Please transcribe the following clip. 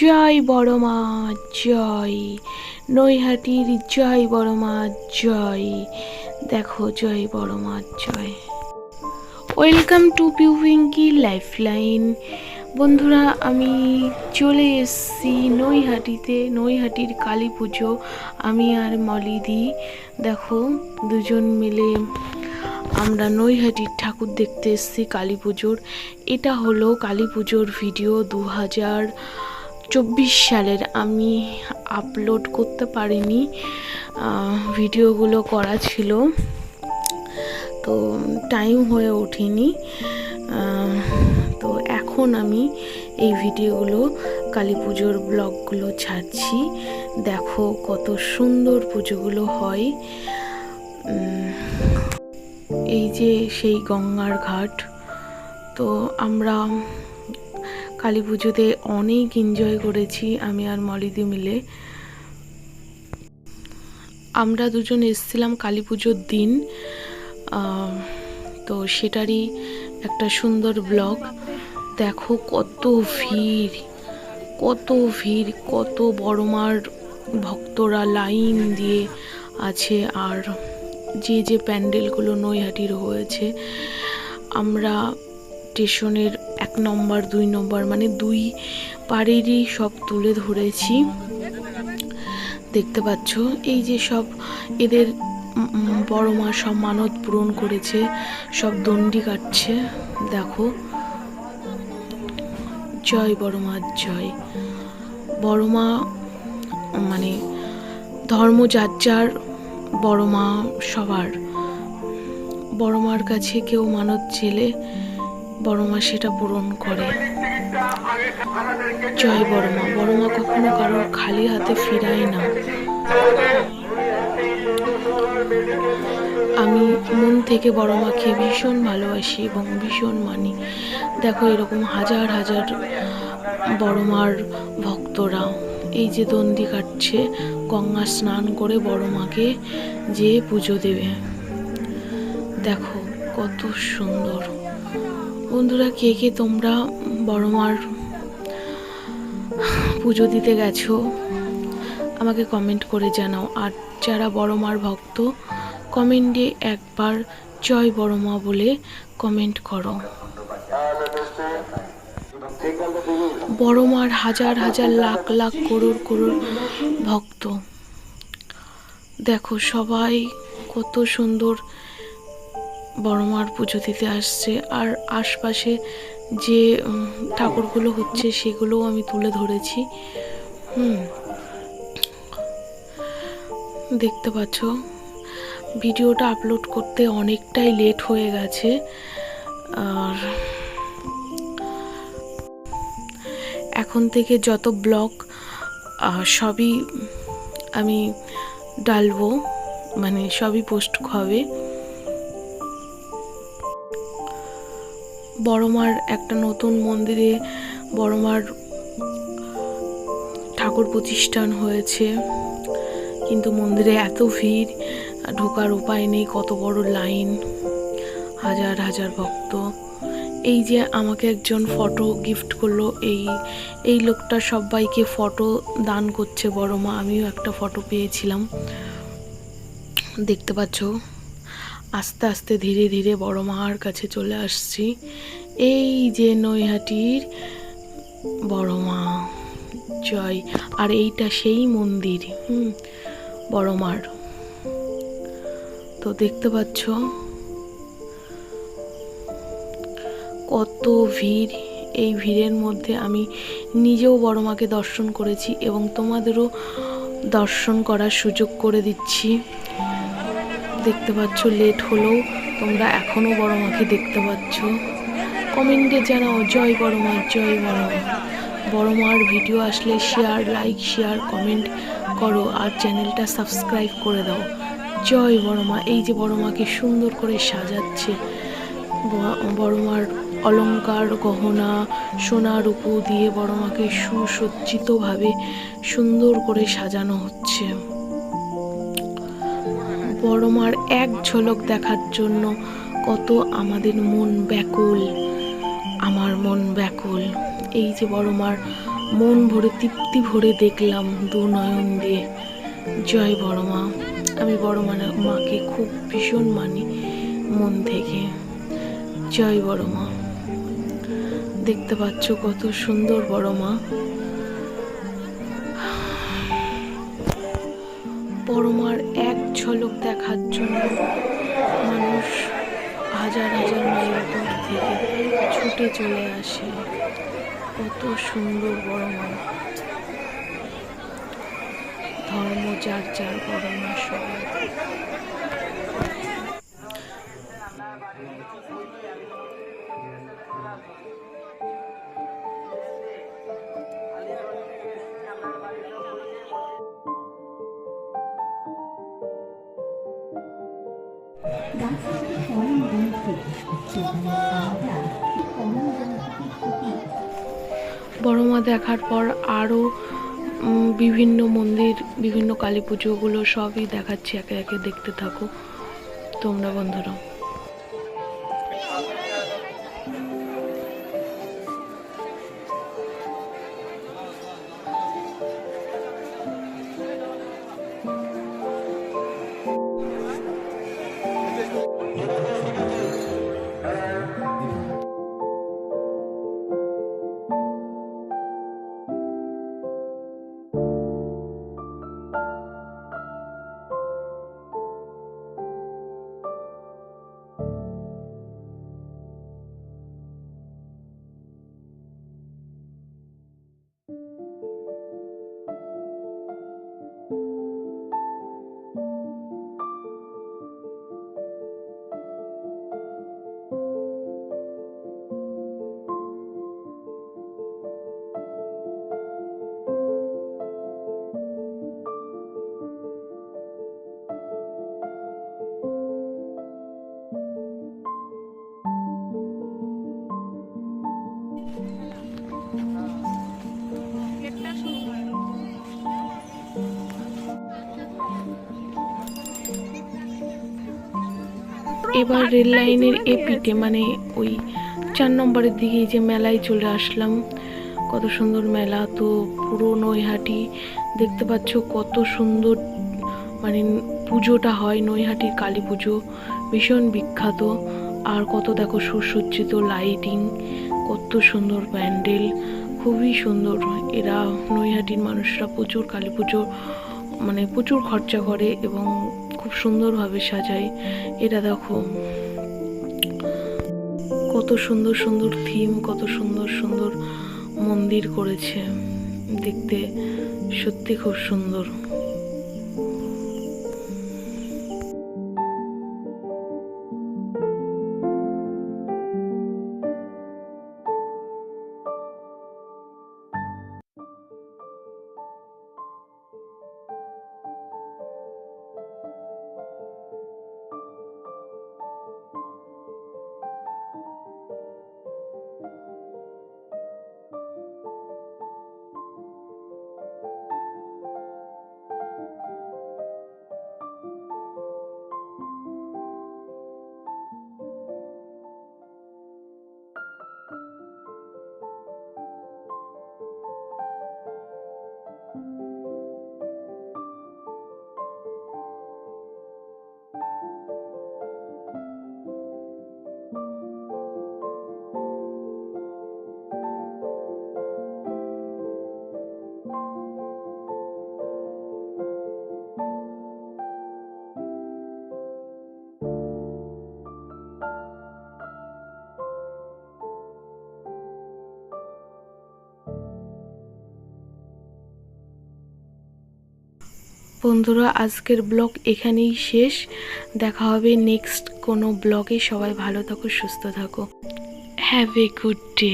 জয় বড় মা, জয়। নৈহাটির জয় বড় মা, জয়। দেখো, জয় বড় মা, জয়। Welcome to Piu Pinky life line বন্ধুরা, আমি চলে এসেছি নৈহাটিতে, নৈহাটির কালী পুজো। আমি আর মলিদি দেখো, দুজন মিলে আমরা নৈহাটির ঠাকুর দেখতে এসেছি কালী পুজোর। এটা হলো কালী পুজোর ভিডিও দু হাজার চব্বিশ সালের আমি আপলোড করতে পারিনি ভিডিওগুলো করা ছিল। তো টাইম হয়ে ওঠেনি তো এখন আমি এই ভিডিওগুলো কালী পুজোর ব্লগগুলো ছাড়ছি। দেখো কত সুন্দর পুজোগুলো হয়। এই যে সেই গঙ্গার ঘাট, তো আমরা কালী পুজোতে অনেক এনজয় করেছি আমি আর মলিদি মিলে। আমরা দুজন এসেছিলাম কালী পুজোর দিন। তো সেটারই একটা সুন্দর ব্লগ দেখো কত ভিড় কত ভিড়, কত বড় মার ভক্তরা লাইন দিয়ে আছে আর যে যে প্যান্ডেলগুলো নৈহাটির হয়েছে। আমরা স্টেশনের নম্বর, দুই নম্বর মানে দুই পাড়েরই সব তুলে ধরেছি। দেখতে পাচ্ছ, এই যে সব এদের বড় মা সব মানত পূরণ করেছে, সব দণ্ডি কাটছে, দেখো। জয় বড় মা, জয়। বড় মা মানে ধর্ম যার যার, বড় মা সবার। বড় মার কাছে কেউ মানত চেলে বড় মা সেটা পূরণ করে। জয় বড় মা বড় মা কখনো কারোর খালি হাতে ফিরায় না। আমি মন থেকে বড় মাকে ভীষণ ভালোবাসি এবং ভীষণ মানি। দেখো এরকম হাজার হাজার বড় মার ভক্তরা। এই যে দন্দি কাটছে, গঙ্গা স্নান করে বড় মাকে যে পুজো দেবে। দেখো কত সুন্দর। বন্ধুরা, কে কে তোমরা বড় মার পুজো দিতে গেছো, আমাকে কমেন্ট করে জানাও। আর যারা বড় মার ভক্ত কমেন্টে একবার জয় বড় মা বলে কমেন্ট করো। বড় মার হাজার হাজার লাখ লাখ করোড় করোড় ভক্ত। দেখো সবাই কত সুন্দর বড় মার পুজো দিতে আসছে আর আশপাশে যে ঠাকুরগুলো হচ্ছে সেগুলোও আমি তুলে ধরেছি। হুম। দেখতে পাচ্ছ, ভিডিওটা আপলোড করতে অনেকটাই লেট হয়ে গেছে। আর এখন থেকে যত ব্লগ সবই আমি ডালবো মানে সবই পোস্ট হবে। বড়মার একটা নতুন মন্দিরে বড়মার ঠাকুর প্রতিষ্ঠান হয়েছে। কিন্তু মন্দিরে এত ভিড়, ঢোকার উপায় নেই, কত বড় লাইন, হাজার হাজার ভক্ত। এই যে আমাকে একজন ফটো গিফট করল, এই এই লোকটা সবাইকে ফটো দান করছে বড় মা আমিও একটা ফটো পেয়েছিলাম। দেখতে পাচ্ছ? আস্তে আস্তে ধীরে ধীরে বড় মার কাছে চলে আসছি। এই যে নৈহাটির বড় মা, জয়। আর এইটা সেই মন্দির, হুম, বড় মার। তো দেখতে পাচ্ছ, কত ভিড়। এই ভিড়ের মধ্যে আমি নিজেও বড় মাকে দর্শন করেছি এবং তোমাদেরও দর্শন করার সুযোগ করে দিচ্ছি। দেখতে পাচ্ছ লেট হলেও তোমরা এখনও বড় মাকে দেখতে পাচ্ছ। কমেন্টে জানাও, জয় বড় মা, জয় বড় মা। বড় মার ভিডিও আসলে শেয়ার লাইক শেয়ার কমেন্ট করো আর চ্যানেলটা সাবস্ক্রাইব করে দাও। জয় বড় মা, এই যে বড় মাকে সুন্দর করে সাজাচ্ছে। বড় মার অলংকার গহনা, সোনা, রূপো দিয়ে বড় মাকে সুসজ্জিতভাবে সুন্দর করে সাজানো হচ্ছে। বড় মার এক ঝলক দেখার জন্য কত আমাদের মন ব্যাকুল, আমার মন ব্যাকুল। এই যে বড়মার মন ভরে তৃপ্তি ভরে দেখলাম দু নয়ন দিয়ে। জয় বড় মা আমি বড় মানে মাকে খুব ভীষণ মানি মন থেকে। জয় বড় মা দেখতে পাচ্ছ কত সুন্দর বড় মা বড় মার এক ঝলক দেখার জন্য মানুষ হাজার হাজার মাইল দূর থেকে ছুটে চলে আসে। কত সুন্দর বড় মা ধর্ম যার যার বড় মা সবাই বড় মা দেখার পর আরও বিভিন্ন মন্দির, বিভিন্ন কালী পুজোগুলো সবই দেখাচ্ছি, একে একে দেখতে থাকো। তোমরা বন্ধুরা। এবার রেল লাইনের এপিটে মানে ওই চার নম্বরের দিকে যে মেলায় চলে আসলাম। কত সুন্দর মেলা তো পুরো নৈহাটি দেখতে পাচ্ছ কত সুন্দর মানে পুজোটা হয় নৈহাটির কালী পুজো। ভীষণ বিখ্যাত। আর কত দেখো সুসজ্জিত লাইটিং কত সুন্দর প্যান্ডেল খুবই সুন্দর। এরা নৈহাটির মানুষরা প্রচুর কালী পুজো মানে প্রচুর খরচা করে এবং খুব সুন্দরভাবে সাজাই। এটা দেখো। কত সুন্দর সুন্দর থিম কত সুন্দর সুন্দর মন্দির করেছে। দেখতে সত্যি খুব সুন্দর। বন্ধুরা, আজকের ব্লগ এখানেই শেষ। দেখা হবে নেক্সট কোনো ব্লগে। সবাই ভালো থাকো, সুস্থ থাকো। Have a good day